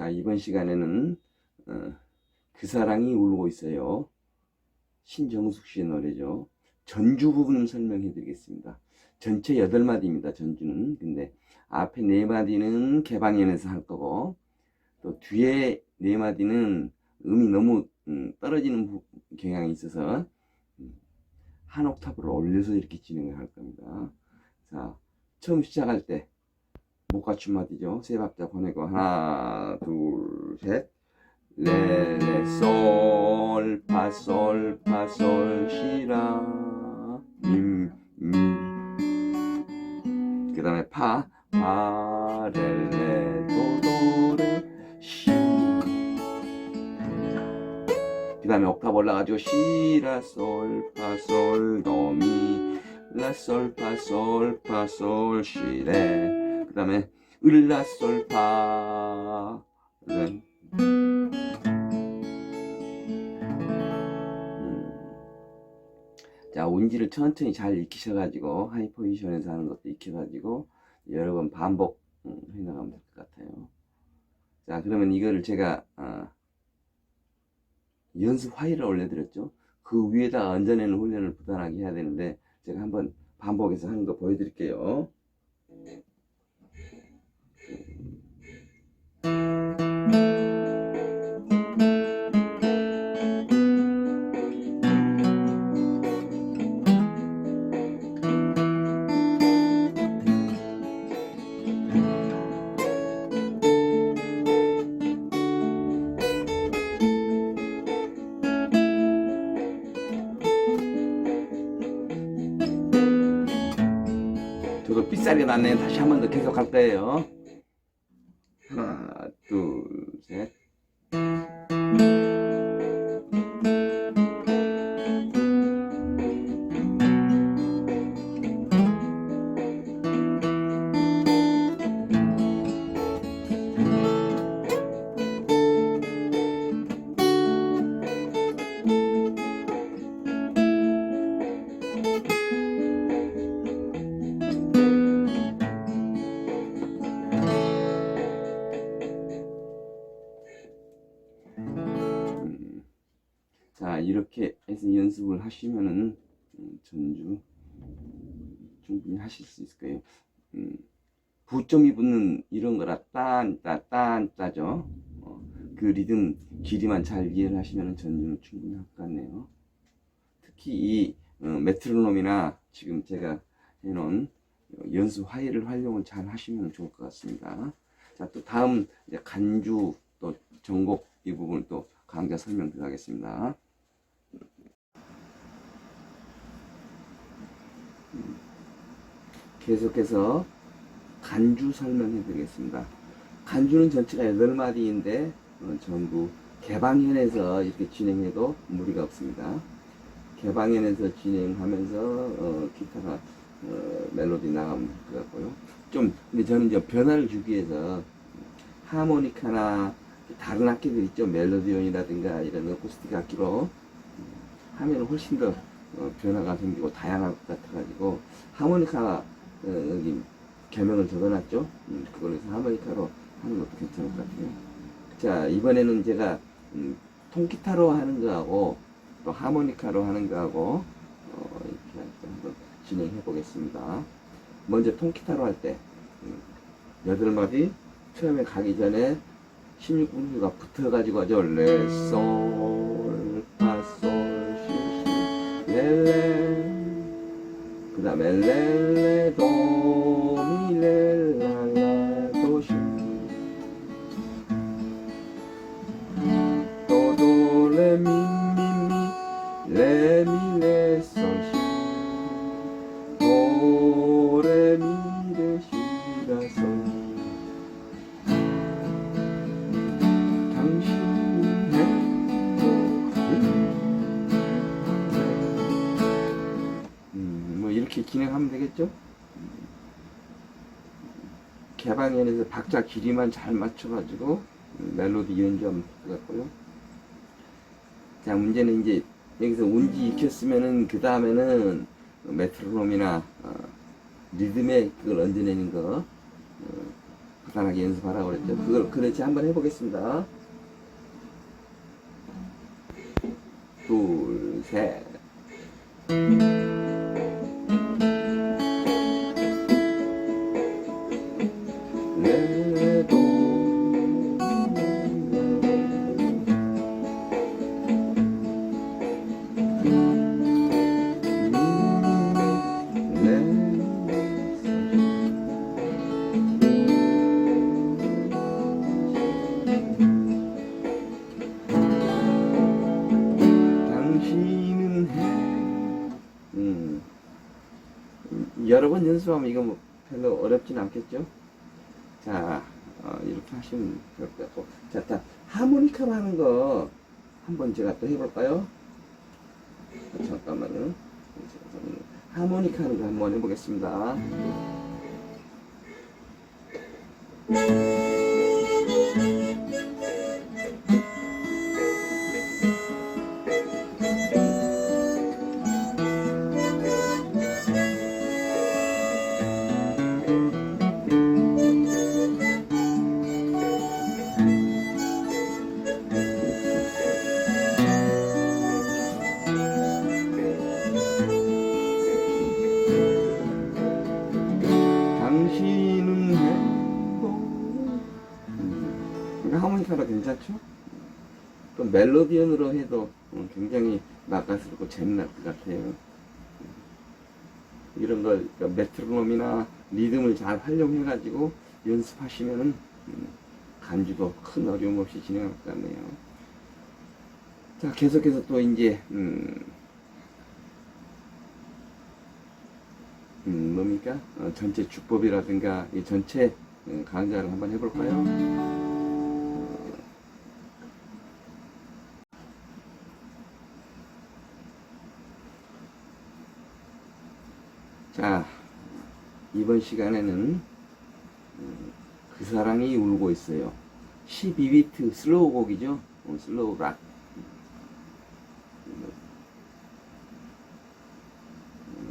자, 이번 시간에는 어, 그 사랑이 울고 있어요. 신정숙 씨의 노래죠. 전주 부분 설명해 드리겠습니다. 전체 8마디입니다. 전주는. 근데 앞에 4마디는 개방연에서 할 거고 또 뒤에 4마디는 음이 너무 음, 떨어지는 부- 경향이 있어서 음, 한 옥타브를 올려서 이렇게 진행을 할 겁니다. 자, 처음 시작할 때 목맞춤 마디죠. 세 박자 보내고 하나, 둘, 셋. 레, 레, 솔, 파, 솔, 파, 솔, 시라, 임, 음. 그 다음에 파, 파, 레, 레, 도, 도, 레, 시. 그 다음에 옥타브 올라가지고 시라, 솔, 파, 솔, 도, 미, 라, 솔, 파, 솔, 파, 솔, 시, 레. 그 다음에 을라, 솔, 파, 레. 음. 자, 운지를 천천히 잘 익히셔가지고, 하이 포지션에서 하는 것도 익혀가지고, 여러 번 반복 음, 해나가면 될 것 같아요. 자, 그러면 이거를 제가, 아, 연습 파일을 올려드렸죠. 그 위에다 얹어내는 훈련을 부단하게 해야 되는데, 제가 한번 반복해서 하는 거 보여드릴게요. 삐싸리가 났네. 다시 한 번 더 계속 할 거예요. 이렇게 해서 연습을 하시면은 음, 전주 충분히 하실 수 있을 거예요. 음, 부점이 붙는 이런 거라 딴, 따, 딴, 따죠. 어, 그 리듬 길이만 잘 이해를 하시면 전주는 충분히 할 것 같네요. 특히 이 어, 메트로놈이나 지금 제가 해놓은 연습 화일을 활용을 잘 하시면 좋을 것 같습니다. 자, 또 다음 간주 또 전곡 이 부분을 또 강좌 설명 들어가겠습니다. 계속해서 간주 설명해 드리겠습니다. 간주는 전체가 8마디인데 어, 전부 개방현에서 이렇게 진행해도 무리가 없습니다. 개방현에서 진행하면서 어, 기타가 어, 멜로디 나가면 될 것 같고요. 좀 근데 저는 이제 변화를 주기 위해서 하모니카나 다른 악기들 있죠 멜로디온이라든가 이런 어쿠스틱 악기로 하면 훨씬 더 어, 변화가 생기고 다양할 것 같아가지고 하모니카 어, 여기 개명을 적어놨죠 음, 그걸로 해서 하모니카로 하는 것도 괜찮을 것 같아요 자 이번에는 제가 음, 통기타로 하는 거하고 또 하모니카로 하는 거하고 어, 이렇게 한번 진행해 보겠습니다 먼저 통기타로 할때 음, 여덟 마디 처음에 가기 전에 16분류가 붙어가지고 하죠. 레, 솔, 파, 솔, 시, 시, 레, 레. 그 다음에 레, 레, 도, 미, 레, 라, 라, 도, 시. 도, 도, 레, 미, 미, 미, 레, 미, 레, 솔, 시. 도, 레, 미, 레, 시, 라, 솔. 당신의 음, 뭐 이렇게 진행하면 되겠죠? 개방현에서 박자 길이만 잘 맞춰가지고 음, 멜로디 연주하면 같고요. 자 문제는 이제 여기서 운지 익혔으면은 그 다음에는 메트로놈이나 어, 리듬에 그걸 얹어내는 거 어, 간단하게 연습하라고 그랬죠. 그걸 그렇지 한번 해보겠습니다. 둘, 셋. 여러 번 연습하면 이거 뭐 별로 어렵진 않겠죠? 자, 어, 이렇게 하시면 될 것 같고. 자, 다 하모니카로 하는 거 한번 제가 또 해볼까요? 어, 잠깐만요. 하모니카 하는 거 한번 해보겠습니다. 멜로디언으로 해도 어, 굉장히 낚아스럽고 재미날 것 같아요. 이런 걸 그러니까 메트로놈이나 리듬을 잘 활용해가지고 연습하시면은 음, 간주도 큰 어려움 없이 진행할 것 같네요. 자, 계속해서 또 이제 음, 음, 뭡니까? 어, 전체 주법이라든가 이 전체 음, 강좌를 한번 해볼까요? 자, 이번 시간에는 음, 그 사랑이 울고 있어요. 12비트 슬로우 곡이죠. 어, 슬로우 락.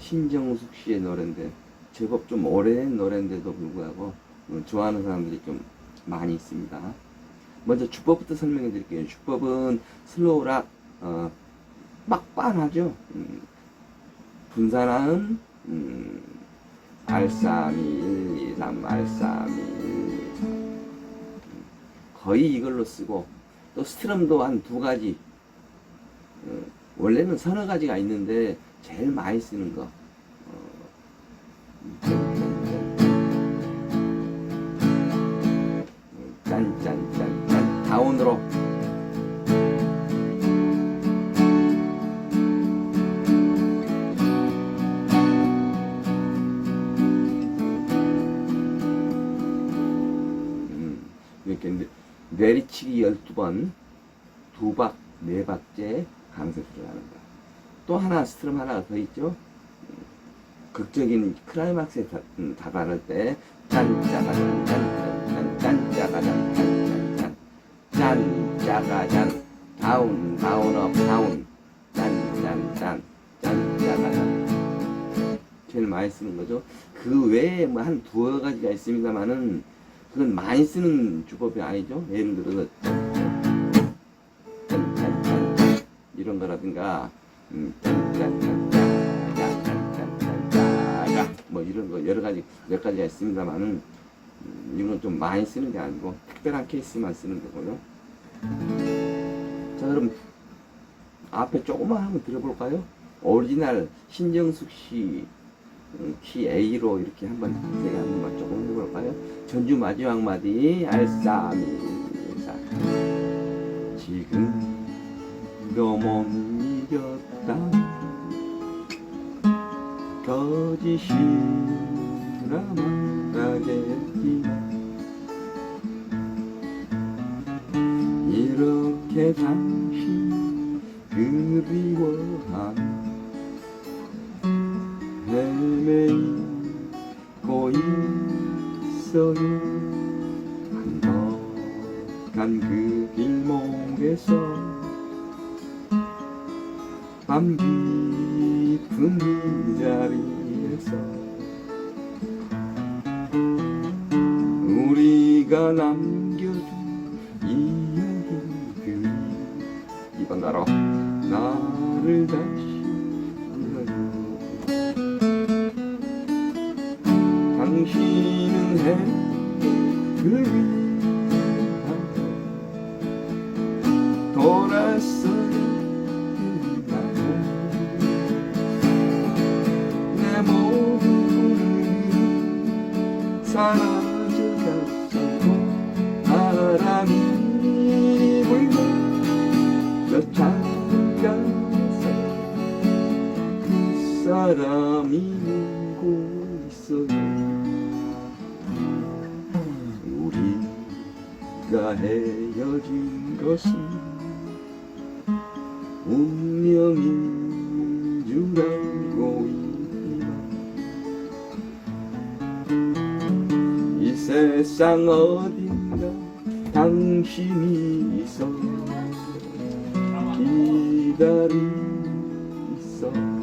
신정숙 씨의 노래인데 제법 좀 오래된 노래인데도 불구하고 어, 좋아하는 사람들이 좀 많이 있습니다. 먼저 주법부터 설명해 드릴게요. 주법은 슬로우 락 어, 빡빡하죠. 음, 분산 음, R3, 1, 2, 3, R3, 1, 2, 3 거의 이걸로 쓰고 또 스트럼도 한 두 가지. 어, 원래는 서너 가지가 있는데 제일 많이 쓰는 거. 어, 짠짠짠짠. 다운으로 내- 내리치기 12번 두 박, 네 박째 하는 거. 또 하나 스트럼 하나가 더 있죠. 음, 극적인 클라이막스에 다, 음, 다다를 때 짠 짜가잔 짠짠짠 짠 짜가잔 짠 짠 짠 짠 짜가잔 다운 다운 업 다운 짠 짠 짠 짠 짜가잔 제일 많이 쓰는 거죠. 그 외에 뭐 한 두어 가지가 있습니다만은 그건 많이 쓰는 주법이 아니죠. 예를 들어서 이런 거라든가 뭐 이런 거 여러 가지 몇 가지가 있습니다만은 이건 좀 많이 쓰는 게 아니고 특별한 케이스만 쓰는 거고요. 자 그럼 앞에 조금만 한번 들어볼까요? 오리지널 신정숙 씨 키 A로 이렇게 한번 제가 한번 조금 해볼까요? 전주 마지막 마디. 알싸미사 지금 너못 이겼다. 거짓이라만 가겠지. 이렇게 당신 그리워한 헤매고 있어요 한적한 그 길목에서 밤 깊은 이 자리에서 우리가 남겨준 이야기들이 이번 나로 나를 다시 Gülmüyor 운명이 줄 알고 있지만 이 세상 어딘가 당신이 있어. 기다리 있어.